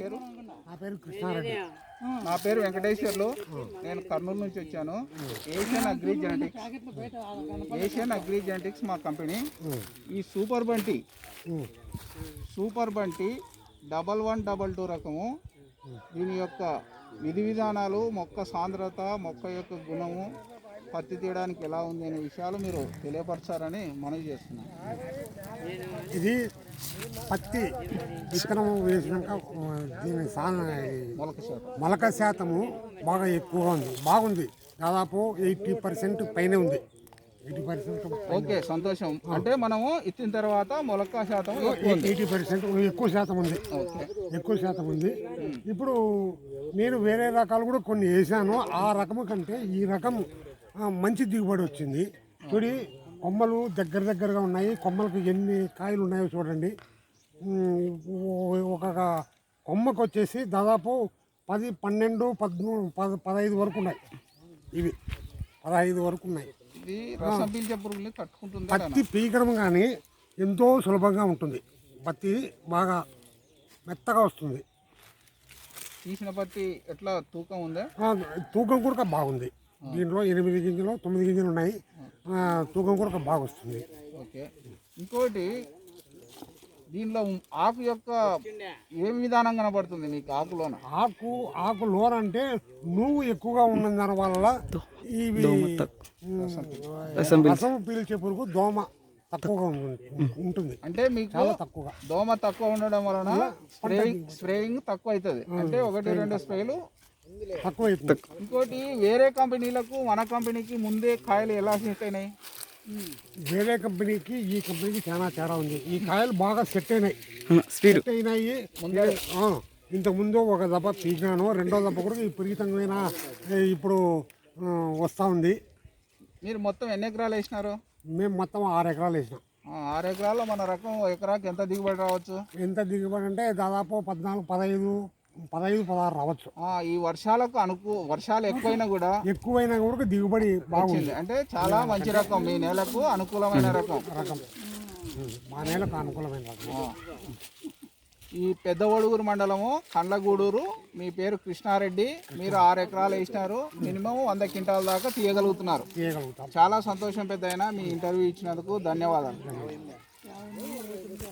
పేరు? నా పేరు కృష్ణారెడ్డి. నా పేరు వెంకటేశ్వర్లు. నేను కర్నూలు నుంచి వచ్చాను. Asian agri genetics. Asian agri genetics మా కంపెనీ. ఈ super Bunty. Super Bunty double one double two రకము దీని యొక్క విధి విధానాలు మొక్క సాంద్రత మొక్క యొక్క గుణము పత్తి తీయడానికి ఎలా ఉంది అనే విషయాలు మీరు తెలియపరచారని మనవి చేస్తున్నాను. ఇది పత్తి విత్తనం వేసినాక దీని మొలక శాతం. మొలక శాతము బాగా ఎక్కువగా ఉంది. బాగుంది. దాదాపు ఎయిటీ పర్సెంట్ పైనే ఉంది. ఓకే సంతోషం. అంటే మనము ఇచ్చిన తర్వాత మొలక శాతం ఎయిటీ పర్సెంట్ ఎక్కువ శాతం ఉంది. ఎక్కువ శాతం ఉంది. ఇప్పుడు నేను వేరే రకాలు కూడా కొన్ని వేసాను. ఆ రకము కంటే ఈ రకం మంచి దిగుబడి వచ్చింది. చూడి కొమ్మలు దగ్గర దగ్గరగా ఉన్నాయి. కొమ్మలకు ఎన్ని కాయలు ఉన్నాయో చూడండి. ఒక కొమ్మకు వచ్చేసి దాదాపు పది పన్నెండు పదమూడు పద పదహైదు వరకు ఉన్నాయి. ఇవి పదహైదు వరకు ఉన్నాయి. రసం పీల్చే పురుగుల్ని తట్టుకుంటుంది పత్తి పీకడం కానీ ఎంతో సులభంగా ఉంటుంది. పత్తి బాగా మెత్తగా వస్తుంది. తీసిన పత్తి ఎట్లా తూకం ఉందా? ఆ, తూకం కూడా బాగుంది. దీంట్లో ఎనిమిది గింజలు తొమ్మిది గింజలు ఉన్నాయి. ఆ, తూకం కూడా బాగా వస్తుంది. ఓకే. ఇంకోటి దీనిలో ఆకు యొక్క ఏం విధానం కనబడుతుంది నీకు ఆకులోన? ఆకు ఆకు లోన అంటే నువ్వు ఎక్కువగా ఉన్న దాని వల్ల ఇవి ఉమ్, రసం పీల్చే పురుగు దోమ తక్కువగా ఉంటుంది ఉంటుంది. అంటే మీకు చాలా తక్కువగా. దోమ తక్కువ ఉండడం వలన స్ప్రేయింగ్ స్ప్రేయింగ్ తక్కువ అవుతుంది అంటే ఒకటి రెండు స్ప్రేలు తక్కువ. అవుతుంది ఇంకోటి వేరే కంపెనీలకు మన కంపెనీకి ముందే కాయలు ఎలా సెట్ అయినాయి వేరే కంపెనీకి ఈ కంపెనీకి చాలా తేడా ఉంది. ఈ కాయలు బాగా సెట్ అయినాయి. సెట్ అయినాయి. ఆ, ఇంతకు ముందు ఒక దెబ్బ పీకినాను రెండో దెబ్బ కూడా విపరీతమైన ఏ, ఇప్పుడు వస్తూ ఉంది. మీరు మొత్తం ఎన్ని ఎకరాలు వేసినారు? మేము మొత్తం ఆరు ఎకరాలు వేసినాం. ఆ, ఆరు ఎకరాల్లో మన రకం ఎకరాకి ఎంత దిగుబడి రావచ్చు? ఎంత దిగుబడి అంటే దాదాపు పద్నాలుగు పదహైదు పదహైదు పదహారు రావచ్చు. ఈ వర్షాలకు అనుకు వర్షాలు ఎక్కువైనా కూడా ఎక్కువైనా కూడా దిగుబడి బాగుంది. అంటే చాలా మంచి రకం. మీ నేలకు అనుకూలమైన రకం. రకం. మా నేలకు అనుకూలమైన రకం. ఈ పెద్ద ఒడుగురు మండలము కండ్లగూడూరు. మీ పేరు కృష్ణారెడ్డి. మీరు ఆరు ఎకరాలు వేసినారు. మినిమం వంద క్వింటాల దాకా తీయగలుగుతున్నారు. తీయగలుగుతాం. చాలా సంతోషం పెద్ద మీ ఇంటర్వ్యూ ఇచ్చినందుకు ధన్యవాదాలు.